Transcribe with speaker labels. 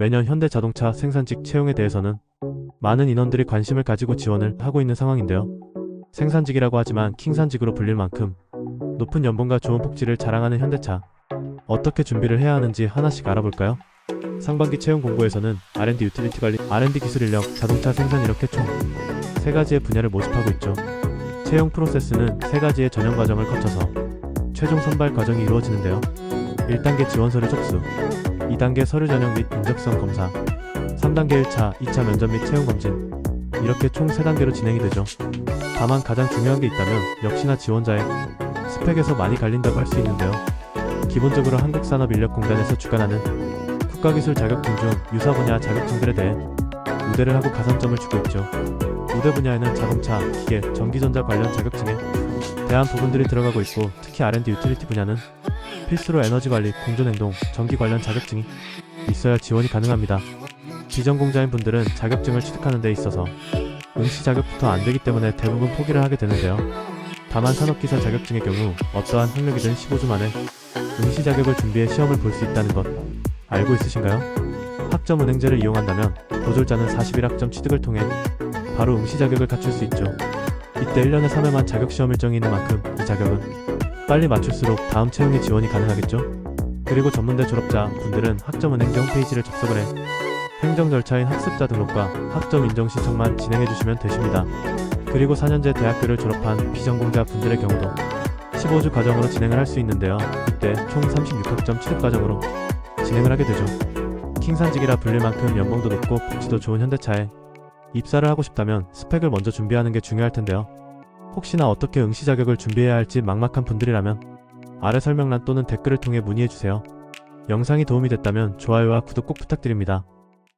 Speaker 1: 매년 현대자동차 생산직 채용에 대해서는 많은 인원들이 관심을 가지고 지원을 하고 있는 상황인데요. 생산직이라고 하지만 킹산직으로 불릴 만큼 높은 연봉과 좋은 복지를 자랑하는 현대차. 어떻게 준비를 해야 하는지 하나씩 알아볼까요? 상반기 채용 공고에서는 R&D 유틸리티 관리, R&D 기술 인력, 자동차 생산 이렇게 총 세 가지의 분야를 모집하고 있죠. 채용 프로세스는 세 가지의 전형 과정을 거쳐서 최종 선발 과정이 이루어지는데요. 1단계 지원 서류 접수, 2단계 서류 전형 및 인적성 검사, 3단계 1차, 2차 면접 및 채용 검진 이렇게 총 3단계로 진행이 되죠. 다만 가장 중요한 게 있다면 역시나 지원자의 스펙에서 많이 갈린다고 할 수 있는데요. 기본적으로 한국산업인력공단에서 주관하는 국가기술 자격증 중 유사 분야 자격증들에 대해 우대를 하고 가산점을 주고 있죠. 우대 분야에는 자동차, 기계, 전기전자 관련 자격증에 대한 부분들이 들어가고 있고 특히 R&D 유틸리티 분야는 필수로 에너지 관리, 공존 행동, 전기 관련 자격증이 있어야 지원이 가능합니다. 비전공자인 분들은 자격증을 취득하는 데 있어서 응시 자격부터 안 되기 때문에 대부분 포기를 하게 되는데요. 다만 산업기사 자격증의 경우 어떠한 학력이든 15주 만에 응시 자격을 준비해 시험을 볼 수 있다는 것 알고 있으신가요? 학점 은행제를 이용한다면 보졸자는 41학점 취득을 통해 바로 응시 자격을 갖출 수 있죠. 이때 1년에 3회만 자격 시험 일정이 있는 만큼 이 자격은 빨리 맞출수록 다음 채용에 지원이 가능하겠죠. 그리고 전문대 졸업자 분들은 학점 은행제 홈페이지를 접속을 해 행정 절차인 학습자 등록과 학점 인정 신청만 진행해 주시면 되십니다. 그리고 4년제 대학교를 졸업한 비전공자 분들의 경우도 15주 과정으로 진행을 할 수 있는데요. 이때 총 36학점 취득 과정으로 진행을 하게 되죠. 킹산직이라 불릴 만큼 연봉도 높고 복지도 좋은 현대차에 입사를 하고 싶다면 스펙을 먼저 준비하는 게 중요할 텐데요. 혹시나 어떻게 응시 자격을 준비해야 할지 막막한 분들이라면 아래 설명란 또는 댓글을 통해 문의해 주세요. 영상이 도움이 됐다면 좋아요와 구독 꼭 부탁드립니다.